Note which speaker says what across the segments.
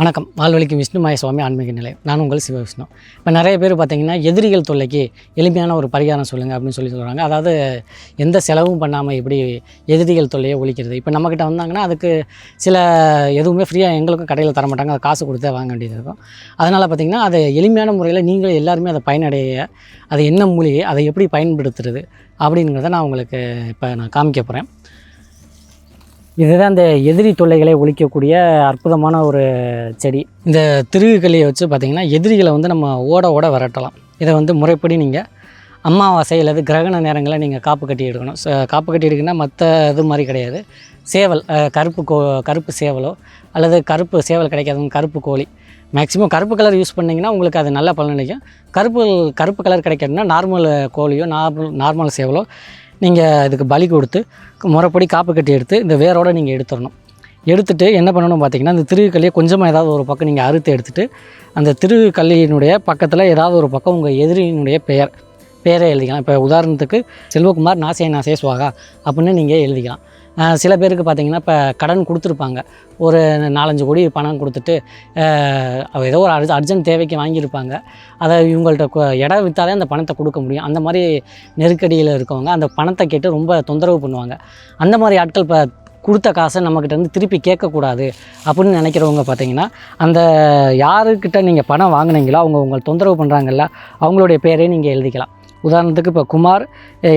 Speaker 1: வணக்கம். வாழ்வழிக்கும் விஷ்ணுமாய சுவாமி ஆன்மீக நிலையம். நான் உங்கள் சிவவிஷ்ணு. இப்போ நிறைய பேர் பார்த்திங்கன்னா எதிரிகள் தொல்லைக்கு எளிமையான ஒரு பரிகாரம் சொல்லுங்கள் அப்படின்னு சொல்லி சொல்கிறாங்க அதாவது எந்த செலவும் பண்ணாமல் எப்படி எதிரிகள் தொல்லையை ஒழிக்கிறது? இப்போ நம்மக்கிட்ட வந்தாங்கன்னா அதுக்கு சில எதுவுமே ஃப்ரீயாக எங்களுக்கும் கடையில் தர மாட்டாங்க. அதை காசு கொடுத்தே வாங்க வேண்டியது இருக்கும். அதனால் பார்த்தீங்கன்னா அதை எளிமையான முறையில் நீங்கள் எல்லாருமே அதை பயனடைய அது என்ன மூலிகை அதை எப்படி பயன்படுத்துறது அப்படிங்கிறத நான் உங்களுக்கு இப்போ நான் காமிக்க போகிறேன் இதுதான் இந்த எதிரி தொல்லைகளை ஒழிக்கக்கூடிய அற்புதமான ஒரு செடி. இந்த திருகுகளியை வச்சு பார்த்திங்கன்னா எதிரிகளை வந்து நம்ம ஓட ஓட விரட்டலாம். இதை வந்து முறைப்படி நீங்கள் அமாவாசை அல்லது கிரகண நேரங்களில் நீங்கள் காப்பு கட்டி எடுக்கணும். காப்பு கட்டி எடுக்கணும்னா மற்ற இது மாதிரி கிடையாது. சேவல் கருப்பு கோ கருப்பு சேவலோ அல்லது கருப்பு சேவல் கிடைக்காதவங்க கருப்பு கோழி. மேக்ஸிமம் கருப்பு கலர் யூஸ் பண்ணிங்கன்னா உங்களுக்கு அது நல்ல பலன் அளிக்கும் கருப்பு கருப்பு கலர் கிடைக்கணும்னா நார்மல் கோழியோ நார்மல் நார்மல் சேவலோ நீங்கள் இதுக்கு பலி கொடுத்து முறைப்படி காப்பு கட்டி எடுத்து இந்த வேரோடு நீங்கள் எடுத்துடணும். எடுத்துகிட்டு என்ன பண்ணணும் பார்த்தீங்கன்னா இந்த திருகுக்கல்லையை கொஞ்சமாக ஏதாவது ஒரு பக்கம் நீங்கள் அறுத்து எடுத்துகிட்டு அந்த திருக்கல்லியினுடைய பக்கத்தில் ஏதாவது ஒரு பக்கம் உங்கள் எதிரியினுடைய பெயர் பேரை எழுதிக்கலாம். இப்போ உதாரணத்துக்கு செல்வகுமார் நாசே நாசே சுவாகா அப்படின்னு நீங்கள் எழுதிக்கலாம். சில பேருக்கு பார்த்தீங்கன்னா இப்போ கடன் கொடுத்துருப்பாங்க. ஒரு நாலஞ்சு கோடி பணம் கொடுத்துட்டு ஏதோ ஒரு அர்ஜ அர்ஜென்ட் தேவைக்கு வாங்கியிருப்பாங்க. அதை இவங்கள்ட்ட இடம் விற்றாலே அந்த பணத்தை கொடுக்க முடியும். அந்த மாதிரி நெருக்கடியில் இருக்கவங்க அந்த பணத்தை கேட்டு ரொம்ப தொந்தரவு பண்ணுவாங்க. அந்த மாதிரி ஆட்கள் இப்போ கொடுத்த காசை நம்மக்கிட்ட இருந்து திருப்பி கேட்கக்கூடாது அப்படின்னு நினைக்கிறவங்க பார்த்தீங்கன்னா அந்த யாருக்கிட்ட நீங்கள் பணம் வாங்குனீங்களோ அவங்க உங்களை தொந்தரவு பண்ணுறாங்கல்ல அவங்களுடைய பேரே நீங்கள் எழுதிக்கலாம். உதாரணத்துக்கு இப்போ குமார்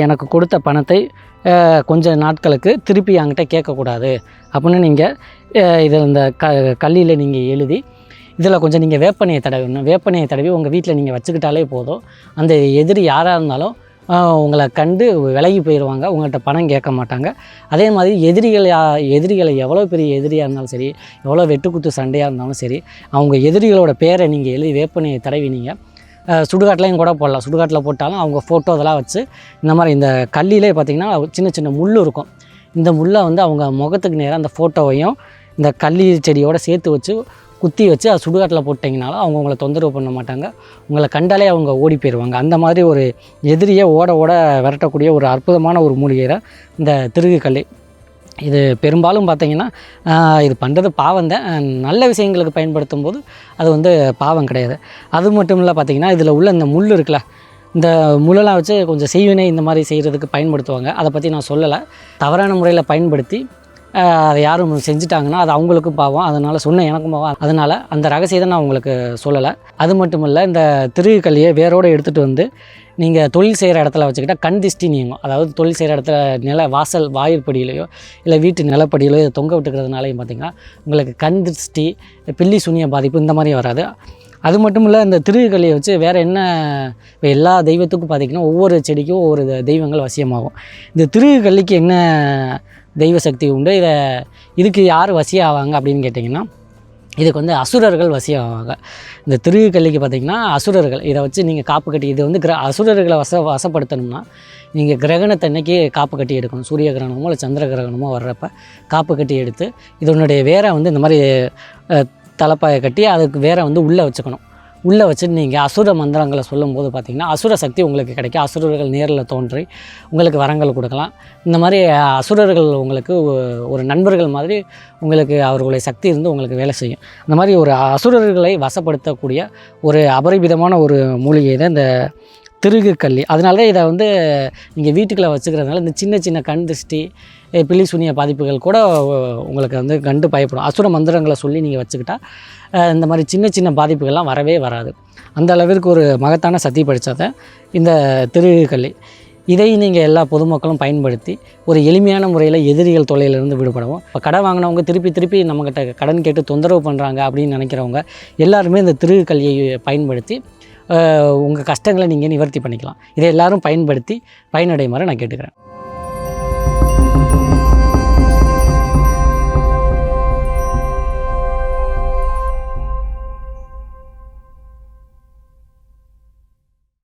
Speaker 1: எனக்கு கொடுத்த பணத்தை கொஞ்ச நாட்களுக்கு திருப்பி என்கிட்ட கேட்கக்கூடாது. அப்படின்னு நீங்கள் இதை இந்த க கல்லியில் நீங்கள் எழுதி இதில் கொஞ்சம் நீங்கள் வேப்பனையை தடவிடணும் வேப்பனையை தடவி உங்கள் வீட்டில் நீங்கள் வச்சுக்கிட்டாலே போதும். அந்த எதிரி யாராக இருந்தாலும் உங்களை கண்டு விலகி போயிடுவாங்க உங்கள்கிட்ட பணம் கேட்க மாட்டாங்க. அதே மாதிரி எதிரிகள் யா- எதிரிகளை எவ்வளோ பெரிய எதிரியாக இருந்தாலும் சரி எவ்வளோ வெட்டுக்குத்து சண்டையாக இருந்தாலும் சரி அவங்க எதிரிகளோட பேரை நீங்கள் எழுதி வேப்பனையை தடவினீங்க. சுடுகாட்டிலையும் கூட போடலாம். சுடுகாட்டில் போட்டாலும் அவங்க ஃபோட்டோ இதெல்லாம் வச்சு இந்த மாதிரி இந்த கல்லிலே பார்த்திங்கன்னா சின்ன சின்ன முள் இருக்கும். இந்த முள்ளை வந்து அவங்க முகத்துக்கு நேராக அந்த ஃபோட்டோவையும் இந்த கல்லி செடியோடு சேர்த்து வச்சு குத்தி வச்சு அது சுடுகாட்டில் போட்டிங்கனாலும் அவங்க உங்களை தொந்தரவு பண்ண மாட்டாங்க. உங்களை கண்டாலே அவங்க ஓடி போயிடுவாங்க அந்த மாதிரி ஒரு எதிரியை ஓட ஓட விரட்டக்கூடிய ஒரு அற்புதமான ஒரு மூலிகை தான் இந்த திருகுக்கல்லி இது பெரும்பாலும் பார்த்தீங்கன்னா இது பண்ணுறது பாவம் தான். நல்ல விஷயங்களுக்கு பயன்படுத்தும் போது அது வந்து பாவம் கிடையாது. அது மட்டும் இல்லை பார்த்தீங்கன்னா இதில் உள்ள இந்த முள் இருக்குல்ல இந்த முள்ளெல்லாம் வச்சு கொஞ்சம் செய்வினை இந்த மாதிரி செய்கிறதுக்கு பயன்படுத்துவாங்க. அதை பற்றி நான் சொல்லலை. தவறான முறையில் பயன்படுத்தி அதை யாரும் செஞ்சுட்டாங்கன்னா அது அவங்களுக்கும் பாவம். அதனால் சொன்ன எனக்கும் பாவம். அதனால் அந்த ரகசியத்தை நான் உங்களுக்கு சொல்லலை. அது மட்டும் இல்லை இந்த திருக்கல்லியை வேரோடு எடுத்துகிட்டு வந்து நீங்கள் தொழில் செய்கிற இடத்துல வச்சுக்கிட்டால் கண் திஷ்டி நீங்கும். அதாவது தொழில் செய்கிற இடத்துல நில வாசல் வாயிற்படியிலையோ இல்லை வீட்டு நிலப்படியிலையோ இதை தொங்க விட்டுக்கிறதுனாலையும் பார்த்திங்கன்னா உங்களுக்கு கண் திருஷ்டி பில்லி சுனிய பாதிப்பு இந்த மாதிரி வராது. அது மட்டும் இல்லை இந்த திருக்கல்லியை வச்சு வேறு என்ன இப்போ எல்லா தெய்வத்துக்கும் பார்த்திங்கன்னா ஒவ்வொரு செடிக்கும் ஒவ்வொரு தெய்வங்கள் வசியமாகும். இந்த திருக்கல்லிக்கு என்ன தெய்வ சக்தி உண்டு. இதை இதுக்கு யார் வசியாவாங்க அப்படின்னு கேட்டிங்கன்னா இதுக்கு வந்து அசுரர்கள் வசியாவாங்க. இந்த திருக்கல்லிக்கு பார்த்திங்கன்னா அசுரர்கள் இதை வச்சு நீங்கள் காப்பு கட்டி இது வந்து கிர அசுரர்களை வச வசப்படுத்தணும்னா நீங்கள் கிரகணத்தன்னைக்கு காப்பு கட்டி எடுக்கணும்? சூரிய கிரகணமோ இல்லை சந்திர கிரகணமோ வர்றப்ப காப்பு கட்டி எடுத்து இதனுடைய வேரை வந்து இந்த மாதிரி தலைப்பாயை கட்டி அதுக்கு வேரை வந்து உள்ளே வச்சுக்கணும். உள்ளே வச்சுட்டு நீங்கள் அசுர மந்திரங்களை சொல்லும்போது பார்த்திங்கன்னா அசுர சக்தி உங்களுக்கு கிடைக்கும். அசுரர்கள் நேரில் தோன்றி உங்களுக்கு வரங்கள் கொடுக்கலாம். இந்த மாதிரி அசுரர்கள் உங்களுக்கு ஒ- ஒரு நண்பர்கள் மாதிரி உங்களுக்கு அவர்களுடைய சக்தி இருந்து உங்களுக்கு வேலை செய்யும். இந்த மாதிரி ஒரு அசுரர்களை வசப்படுத்தக்கூடிய ஒரு அபரிமிதமான ஒரு மூலிகை தான் இந்த திருகு கல்லி அதனால தான் இதை வந்து நீங்கள் வீட்டுக்குள்ளே வச்சுக்கிறதுனால இந்த சின்ன சின்ன கண் திருஷ்டி பிள்ளி சுனிய பாதிப்புகள் கூட உங்களுக்கு வந்து கண்டு பயப்படும். அசுர மந்திரங்களை சொல்லி நீங்கள் வச்சுக்கிட்டா இந்த மாதிரி சின்ன சின்ன பாதிப்புகள்லாம் வரவே வராது. அந்த அளவிற்கு ஒரு மகத்தான சக்தி படித்ததை இந்த திருகு கள்ளி இதை நீங்கள் எல்லா பொதுமக்களும் பயன்படுத்தி ஒரு எளிமையான முறையில் எதிரிகள் தொல்லையிலிருந்து விடுபடவும் இப்போ கடன் வாங்கினவங்க திருப்பி திருப்பி நம்மக்கிட்ட கடன் கேட்டு தொந்தரவு பண்ணுறாங்க அப்படின்னு நினைக்கிறவங்க எல்லாருமே இந்த திருகு கல்வியை பயன்படுத்தி உங்கள் கஷ்டங்களை நீங்கள் நிவர்த்தி பண்ணிக்கலாம். இதை எல்லாரும் பயன்படுத்தி பயனடைமாறு நான் கேட்டுக்கிறேன்.